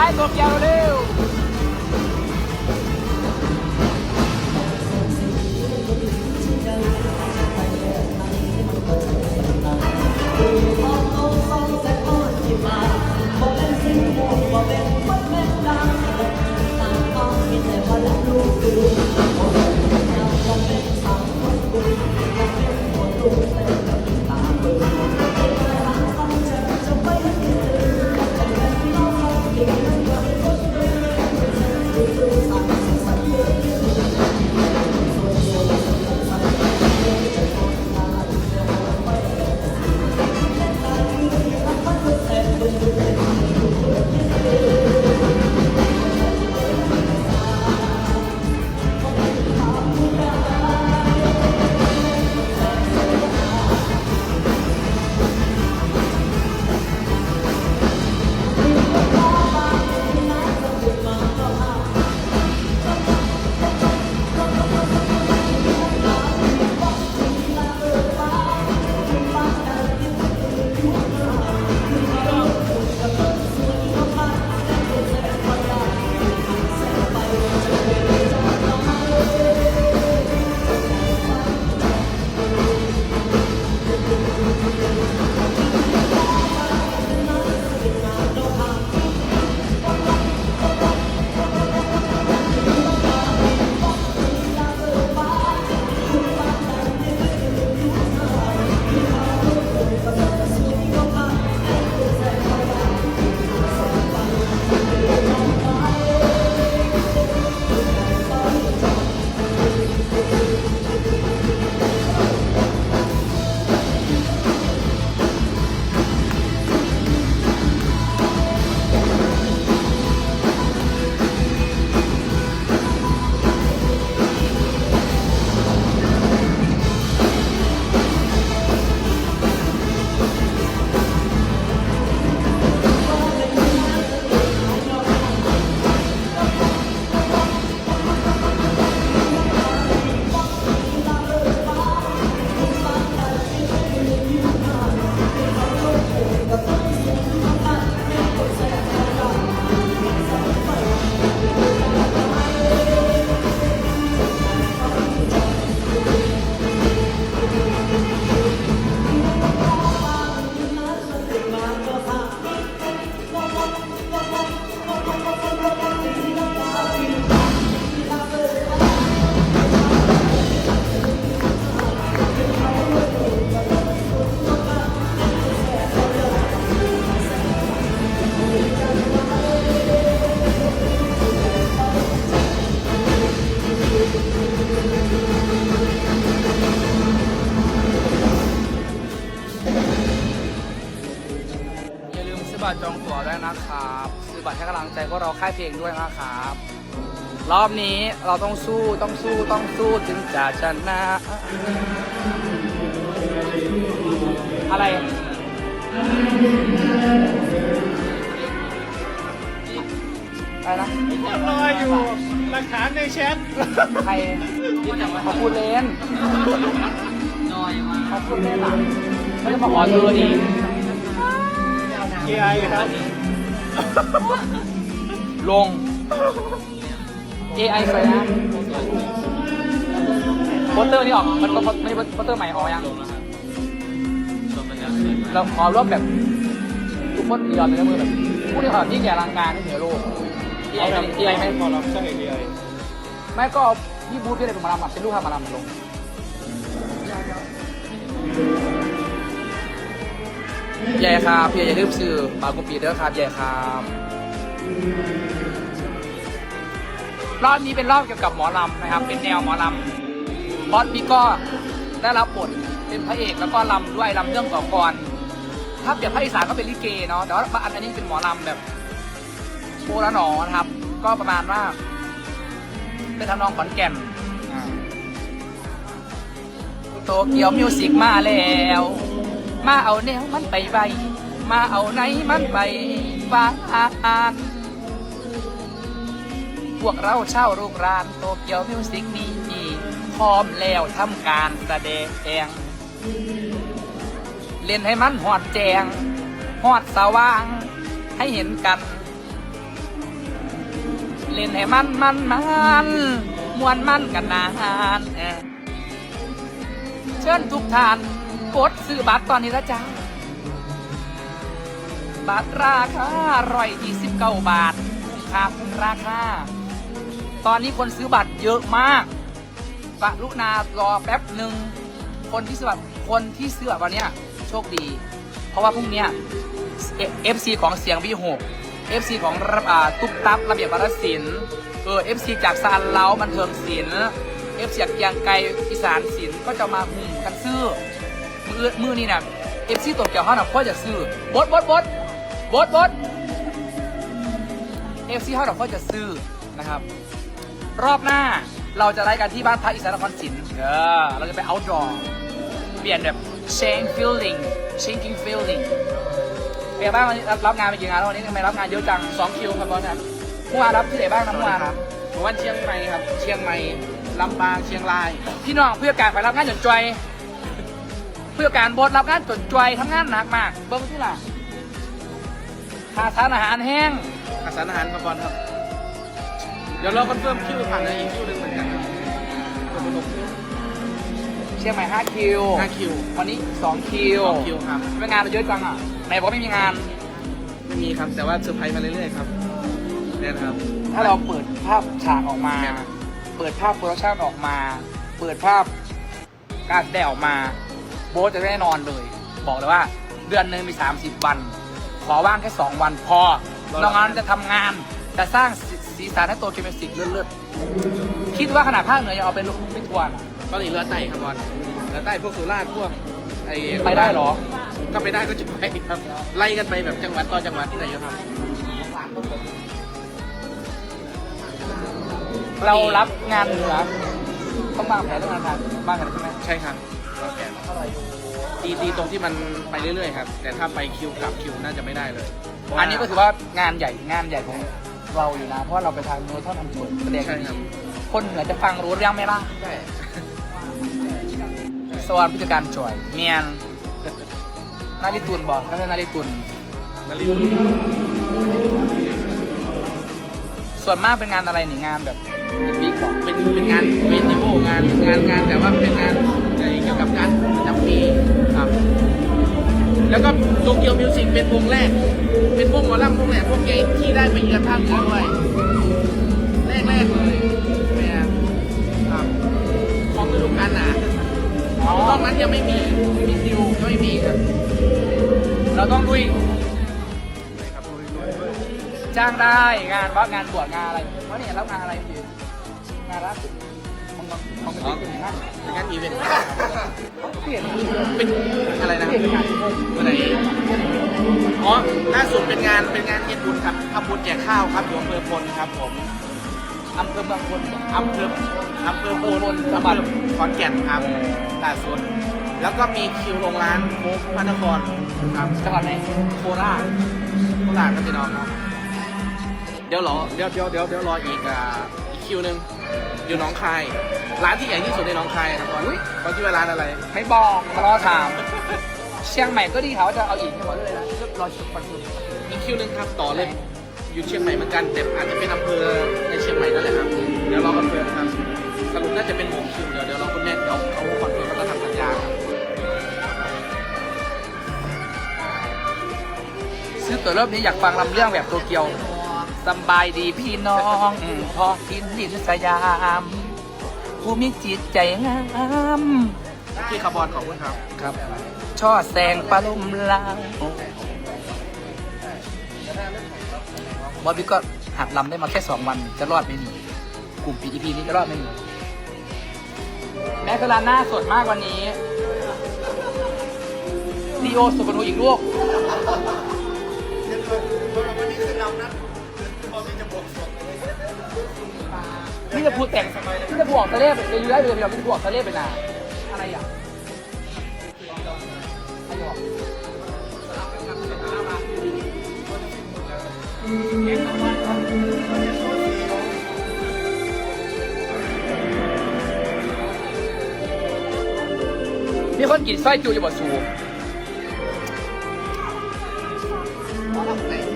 ให้ตัวเกียวเร็วอย่า องตั๋วด้วยนะครับซื้อบัตรให้กำลังใจพวกเราค่ายเพลงด้วยนะครับ รอบนี้เราต้องสู้ต้องสู้ต้องสู้ถึงจะชนะ อะไรอะไรนะรออยู่หลักฐานในแชทใครเขาพูดเล่นเขาพูดเล่นอะเขาจะมาขอเธอดีเกียร์ครับ ลง AI ใส่นะโปสเตอร์นี่ออกมันก็ไม่ใช่โปสเตอร์ใหม่ออกยังเราขอรวบแบบทุกคนยอมในมือแบบผู้ที่ขอยิ่งใหญ่อลังการที่เหนือโลก AI ไหม AI ไหมพอรับใช่เกียร์ไม่ก็เอาพี่บูธพี่อะไรเป็นหมาลำอะเป็นลูกทำหมาลำลง ใหญ่ครับพี่อย่าลืมซื้อปากรุปีเด้อครับใหญ่ครับรอบนี้เป็นรอบเกี่ยวกับหมอลำนะครับ เป็นแนวหมอลำบอสพี่ก็ได้รับบทเป็นพระเอกแล้วก็ลำด้วยลำเรื่องก่อกรถ้าเปรียบภาคอีสานก็เป็นลิเกเนาะแต่ว่าอันนี้เป็นหมอลำแบบโบราณหนอนะครับ ก็ประมาณว่าเป็นทำนองขอนแก่นโตเกียวมิวสิกมาแล้ว มาเอาแนวมันไปใบมาเอาไหนมันไปวานพวกเราเช่าโรงรานโตเกียวมิวสิกนี้พร้อมแล้วทำการแสดง เล่นให้มันหอดแจงหอดสว่างให้เห็นกัน เล่นให้มันมันมันมวนมันกันนานเชิญทุกท่าน กดซื้อบัตรตอนนี้ละจ้า บัตรราคาร้อยยี่สิบเก้าบาทคุ้มค่าคุ้มราคา ตอนนี้คนซื้อบัตรเยอะมากกรุณารอแป๊บหนึ่ง คนที่ซื้อบัตรคนที่ซื้อบัตรวันนี้โชคดี เพราะว่าพรุ่งนี้ย FC ของเสียงวีหก FC ของระอ่าตุ๊กตับระเบียบวัฒนศิลป์เออ FC จากซานเล้าบันเทิงศิลป์ FC จากเกียงไกรอีสานศิลป์ก็จะมาหุ่มกันซื้อ มือมือนี่นะเอฟซีตัวเกี่ยวเขาหนักพ่อจะซื้อบดบดบดบดบดเอฟซีเขาหนักพ่อจะซื้อนะครับ รอบหน้าเราจะไล่กันที่บ้านพักอีสานนครศิลป์เออเราจะไป outdoor เปลี่ยนแบบ change feeling changing feeling เป็นไงบ้างวันนี้รับรับงานไปกี่งานแล้ววันนี้ทำไมรับงานเยอะจังสองคิวครับบอสครับเมื่อวานรับที่ไหนบ้างนะเมื่อวานเมื่อวันเชียงใหม่ครับ เชียงใหม่ลำปางเชียงราย พี่น้องเพื่อการไปรับงานจนจอยเพื่อการบดรับงานจนจอยทำงานหนักมากเบิ้งที่ล่ะขาดสารอาหารแห้งอาสารอาหารครับบอสครับ เดี๋ยวเราคอนเฟิร์มคิวผ่านในอีกคิวหนึ่งเหมือนกันครับเป็นหกคิวเชียงใหม่5คิวห้าคิววันนี้2คิวสองคิวครับเป็นงานเราเยอะจังอะไหนบอกไม่มีงาน ไม่มีครับแต่ว่าเซอร์ไพรส์มาเรื่อยๆครับเนี่ยนะครับ ถ้าเราเปิดภาพฉากออกมาครับเปิดภาพโปรดักชันออกมา เปิดภาพการแสดงออกมา โบ๊ทจะแน่นอนเลย บอกเลยว่าเดือนหนึ่งมี 30 วัน ขอว่างแค่ 2 วันพอ นอกนั้นจะทำงาน จะสร้างสีสีสันให้ตัวเคมีสิกเลือดๆคิดว่าขนาดภาคเหนือยังเอาไปลุกไม่ทวนก็หลีเรือไต่ครับบอสเรือไต่พวกสุราษฎร์พวกไอ้ไปได้เหรอ ก็ไปได้ก็จะไปครับ ไล่กันไปแบบจังหวัดต่อจังหวัดที่ไหนเยอะครับเรารับงานเหนือต้องวางแผนเรื่องงานทางบ้างกันใช่ไหมใช่ครับ ดีดีตรงที่มันไปเรื่อยๆครับ แต่ถ้าไปคิวกลับคิวน่าจะไม่ได้เลย อันนี้ก็ถือว่างานใหญ่งานใหญ่ของเราอยู่นะ เพราะว่าเราไปทางโน้นเท่าทำสวนแสดงใช่ครับ คนเหนือจะฟังรู้เรื่องไหมล่ะใช่สวัสดิ์ผู้จัดการจ่อยเมียนนาริตุนบอกนั่นนาริตุนนาริ ส่วนมากเป็นงานอะไรหนิงานแบบบิ๊กบอกเป็นเป็นงานเฟสติวัลงานงานงานแต่ว่าเป็นงานเกี่ยวกับการประจำปีครับ แล้วก็โตเกียวมิวสิกเป็นวงแรก เป็นวงหมอลำวงแรกวงใหญ่ที่ได้ไปเยือนภาคเหนือด้วยแรกๆเลยเนี่ยครับของฤดูกาลหนาอ๋อนอกนั้นยังไม่มีไม่มีคิวไม่มีครับเราต้องลุยครับ จ้างได้งานวัดงานบวชงานอะไรเพราะเนี่ยรับงานอะไรอยู่งานล่าสุดของของของเป็นงานเป็นงานอีเวนต์เปลี่ยนเป็นอะไรนะเปลี่ยนเป็นงานที่เพิ่มวันไหนอ๋อล่าสุดเป็นงานเป็นงานเย็นบุญครับทำบุญแจกข้าวครับอยู่อำเภอพลครับผมอำเภอบางคนอำเภออำเภอพลพลอำเภอขอนแก่นครับล่าสุดแล้วก็มีคิวโรงร้านโมกพระนครครับจังหวัดไหนโคราชโคราชครับพี่น้องครับ เดี๋ยวรอเดี๋ยวเดี๋ยวเดี๋ยวเดี๋ยวรออีกอ่าอีกคิวหนึ่งอยู่หนองคาย ร้านที่ใหญ่ที่สุดในหนองคายครับตอนตอนที่ว่าร้านอะไร ไม่บอกมารอถาม เชียงใหม่ก็ดีเขาจะเอาอีกให้หมดเลยนะรอชุดคอนเฟิร์มอีกคิวหนึ่งครับต่อเลยอยู่เชียงใหม่เหมือนกันแต่อาจจะเป็นอำเภอในเชียงใหม่นั่นแหละครับ เดี๋ยวรอคอนเฟิร์มครับสรุปน่าจะเป็นหกคิวเดี๋ยวเดี๋ยวรอคุณแม่เดี๋ยวเขาคอนเฟิร์มแล้วก็ทำสัญญาครับซื้อตัวริ่มนี้อยากฟังลำเรื่องแบบโตเกียว สำบายดีพี่น้องพอกินดินสยามผู้มีจิตใจงามพี่คาร์บอนขอบคุณครับ ครับ ช่อแสงปลาลุมลางบอบบี้ก็หัดลำได้มาแค่สองวันจะรอดไหมนี่กลุ่ม PTP นี้จะรอดไหมนี่แม่กลาหน้าสดมากวันนี้ลีโอสุกนูอีกลูก นี่จะพูดแต่งนี่จะพูดออกทะเลไปเรื่อยๆเลยเราไม่ได้พูดออกทะเลไปนาอะไรอะมีคนกินสร้อยจูอยู่บ่สู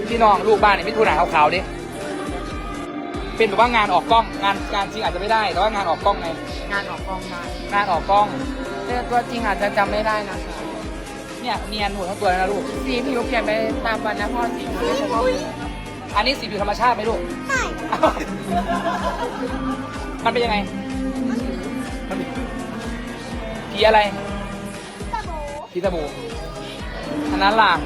พี่น้องลูกบ้านนี่ม่ทูหนาขาวๆดิ เป็นแบบว่างานออกกล้องงานงานจริงอาจจะไม่ได้แต่ว่างานออกกล้องไงงานออกกองได้งานออกกล้องแต่ตัวจริงอาจจะจำไม่ได้นะคะเนี่ยเนียนหมดทั้งตัวเลยนะลูก สีผิวเปลี่ยนไปตามวันนะพ่อสีผิวไม่ใช่ว่าอันนี้สีผิวธรรมชาติไหมลูก ใช่มันเป็นยังไงมันเป็นผีอะไรผีตะโบอันนั้นล่ะครับ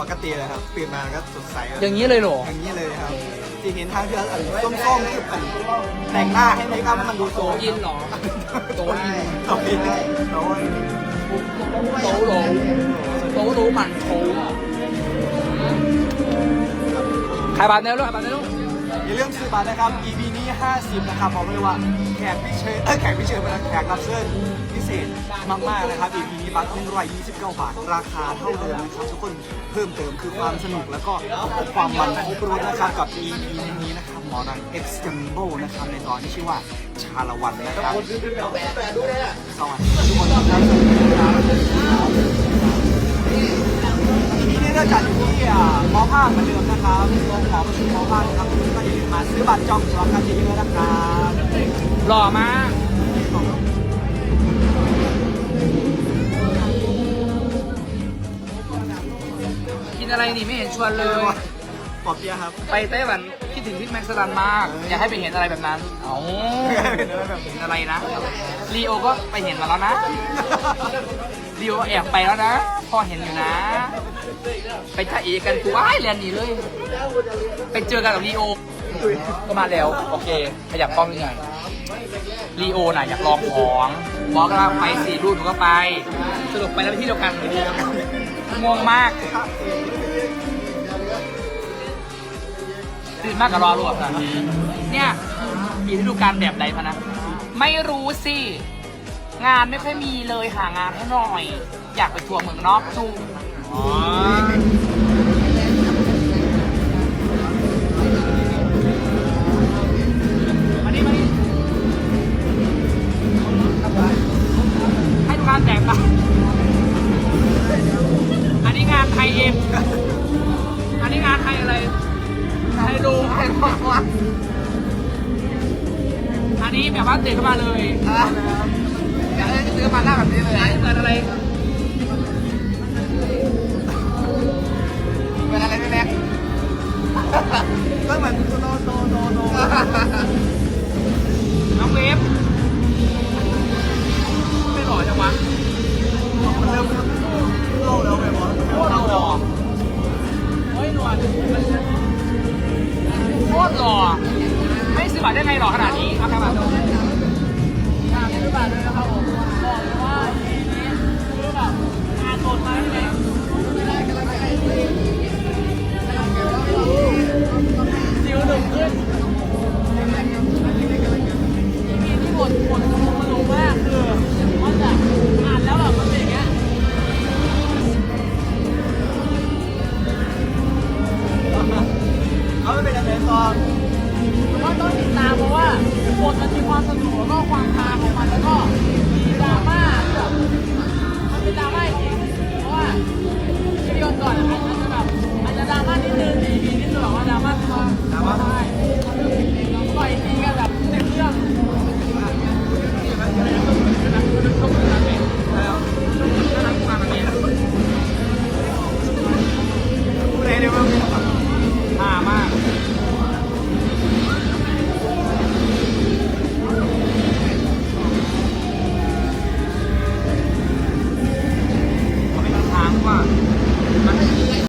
ปกติเลยครับตื่นมาก็สดใสครับอย่างนี้เลยเหรอ อย่างนี้เลยครับที่เห็นทางเดือนอันส้มๆคืออันแต่งหน้าให้ไหมครับมันดูโตยินเหรอโตยินโตยินโตยินโตโหลโตโหลหมันโถขายบัตรเนลูกขายบัตรเนลูกอย่าลืมซื้อบัตรนะครับ EP นี้ 50 นะครับบอกเลยว่า แขกพิเศษเอ้ยแขกพิเศษเป็นแขกรับเชิญพิเศษมากๆนะครับ EP นี้บัตร129 บาท ราคาเท่าเดิมนะครับทุกคนเพิ่มเติมคือความสนุกแล้วก็ความมันครบรถนะครับกับ EP นี้นะครับหมอรัน X Jumbo นะครับในตอนที่ชื่อว่าชาละวันนะครับสวัสดีทุกคนครับ ทีนี้เนี่ยเราจัดอยู่ที่อ่ามอภาคเหมือนเดิมนะครับโรงหอประชุมมอภาคนะครับก็อย่าลืมมาซื้อบัตรจองตัวกันเยอะๆนะครับหล่อมากกินอะไรนี่ไม่เห็นชวนเลย ปอบเปียะครับ ไปไต้หวันคิดถึงพี่แม็กซ์สลันมาก อยากให้ไปเห็นอะไรแบบนั้นเอาเป็นอะไรแบบเห็นอะไรนะลีโอก็ไปเห็นมาแล้วนะลีโอแอบไปแล้วนะ พอเห็นอยู่นะ ไปท่าเอกันกูว้ายเรียนหนีเลย ไปเจอกันกับลีโอ ก็มาแล้ว โอเค ขยับกล้องนิดหน่อยลีโอน่ะอยากลองของบอกกันว่าไปสี่รูปหนูก็ไป สรุปไปแล้วที่เดียวกันงงมากตื่นมากกับรอรวบนะเนี่ยมีฤดูกาลแบบใดพะนะ ไม่รู้สิ งานไม่ค่อยมีเลยหางานให้หน่อย อยากไปทัวร์เมืองนอกจู อ๋อมานี่มานี่ให้ดูงานแต่งปะอันนี้งานไทยเอ็มอันนี้งานไทยอะไร ไทยดูไทยบอกว่าอันนี้แบบว่าเด็กเข้ามาเลยอยากจะซื้อมาหน้าแบบนี้เลยเกิดอะไร ก็เหมือนโนโนโนโนน้องเวฟ 나와서